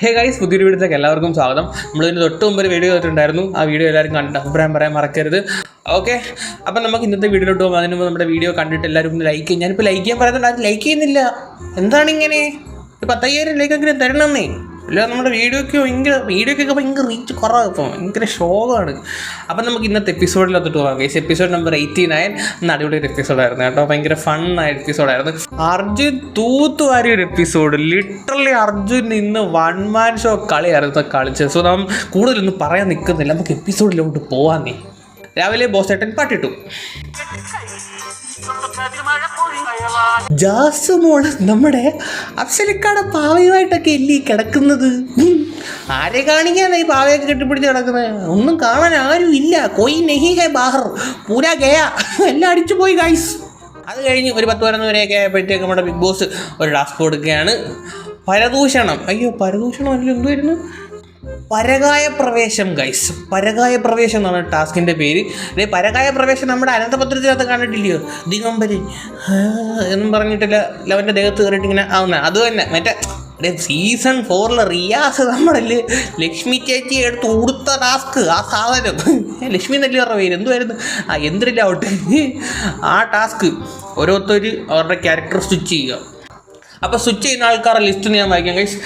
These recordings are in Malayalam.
ഹേ ഗൈസ് പുതിയൊരു വീഡിയോയിലേക്ക് എല്ലാവർക്കും സ്വാഗതം. നമ്മളിതിന് തൊട്ട് മുമ്പ് ഒരു വീഡിയോ ചെയ്തിട്ടുണ്ടായിരുന്നു. ആ വീഡിയോ എല്ലാവരും കണ്ടിട്ട് അഭിപ്രായം പറയാൻ മറക്കരുത്. ഓക്കെ അപ്പം നമുക്ക് ഇന്നത്തെ വീഡിയോയിലോട്ട് പോകാം. അതിന് മുമ്പ് നമ്മുടെ വീഡിയോ കണ്ടിട്ട് എല്ലാവരും ഒന്ന് ലൈക്ക് ചെയ്യും. ഞാനിപ്പോൾ ലൈക്ക് ചെയ്യാൻ പറയുന്നുണ്ട് ആരും ലൈക്ക് ചെയ്യുന്നില്ല. എന്താണ് ഇങ്ങനെ? ഒരു പത്തയ്യായിരം ലൈക്ക് എങ്കിലും തരണമെന്നേ അല്ല നമ്മുടെ വീഡിയോയ്ക്ക് ഭയങ്കര വീഡിയോയ്ക്കൊക്കെ ഭയങ്കര റീച്ച് കുറവാണ് ഇപ്പോൾ ഭയങ്കര ഷോകാണ് അപ്പം നമുക്ക് ഇന്നത്തെ എപ്പിസോഡിലോട്ട് പോകാം guys episode number eighty nine ഇന്ന് അടിപൊളി ഒരു എപ്പിസോഡായിരുന്നു കേട്ടോ. ഭയങ്കര ഫണ്ണായ എപ്പിസോഡായിരുന്നു അർജുൻ തൂത്തുവാരി ഒരു എപ്പിസോഡ് ലിറ്ററലി അർജുൻ ഇന്ന് വൺ മാൻ ഷോ കളിയായിരുന്നു കളിച്ചത്. സോ നാം കൂടുതലൊന്നും പറയാൻ നിൽക്കുന്നില്ല നമുക്ക് എപ്പിസോഡിലോട്ട് പോവാന്നേ രാവിലെ ബോസ് ഏട്ടൻ പാട്ടിട്ടു. ജാസ് മോൾ നമ്മുടെ അഫ്സലിക്കാട് പാവയുമായിട്ടൊക്കെ ഇല്ലേ കിടക്കുന്നത്. ആരെ കാണിക്കാനാ ഈ പാവയൊക്കെ കെട്ടിപ്പിടിച്ച് കിടക്കുന്നത്? ഒന്നും കാണാൻ ആരും ഇല്ല. കൊയ് നെഹി ഹെ ബാഹർ. പൂരാ ഗയാ. എല്ലാം അടിച്ചു പോയി ഗൈസ് അത് കഴിഞ്ഞ് ഒരു പത്ത് പതിനൊന്ന് വരെയൊക്കെ ആയപ്പോഴത്തേക്ക് നമ്മുടെ ബിഗ് ബോസ് ഒരു ടാസ്ക് കൊടുക്കുകയാണ്. പരദൂഷണം. അയ്യോ പരദൂഷണം അല്ലെങ്കിൽ എന്തുവായിരുന്നു പരകായ പ്രവേശം ഗൈസ് പരകായ പ്രവേശം എന്നാണ് ടാസ്കിന്റെ പേര്. അല്ലെ പരകായ പ്രവേശം നമ്മുടെ അനന്തപത്രത്തിനകത്ത് കണ്ടിട്ടില്ലയോ? ദിഗംബരി. എന്നും പറഞ്ഞിട്ടില്ല. ലവന്റെ ദേഹത്ത് കയറിയിട്ട് ഇങ്ങനെ ആവുന്ന. അത് തന്നെ. മറ്റേ സീസൺ ഫോറിലെ റിയാസ് നമ്മളിൽ ലക്ഷ്മി ചേച്ചി എടുത്ത് ഉടുത്ത ടാസ്ക് ആ സാധനം. ലക്ഷ്മി പറഞ്ഞ പേര്? എന്തുമായിരുന്നു ആ എന്തിരില്ല ഔട്ട് ആ ടാസ്ക് ഓരോരുത്തർ അവരുടെ ക്യാരക്ടർ സ്റ്റിച്ച് ചെയ്യുക. അപ്പോൾ സ്വിച്ച് ചെയ്യുന്ന ആൾക്കാരുടെ ലിസ്റ്റ് ഞാൻ വായിക്കാം guys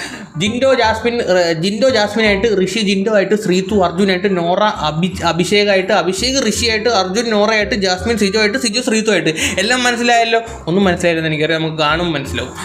Jinto Jasmine Jinto Jasmine ആയിട്ട് ഋഷി ജിൻഡോ ആയിട്ട് ശ്രീതു അർജുനായിട്ട് നോറ അഭി അഭിഷേകായിട്ട് അഭിഷേക് ഋഷി ആയിട്ട് അർജുൻ നോറയായിട്ട് ജാസ്മിൻ സിജു ആയിട്ട് സിജു ശ്രീതു ആയിട്ട് എല്ലാം മനസ്സിലായല്ലോ? ഒന്നും മനസ്സിലായില്ലെന്ന് എനിക്കറിയാം. നമുക്ക് കാണും മനസ്സിലാവും.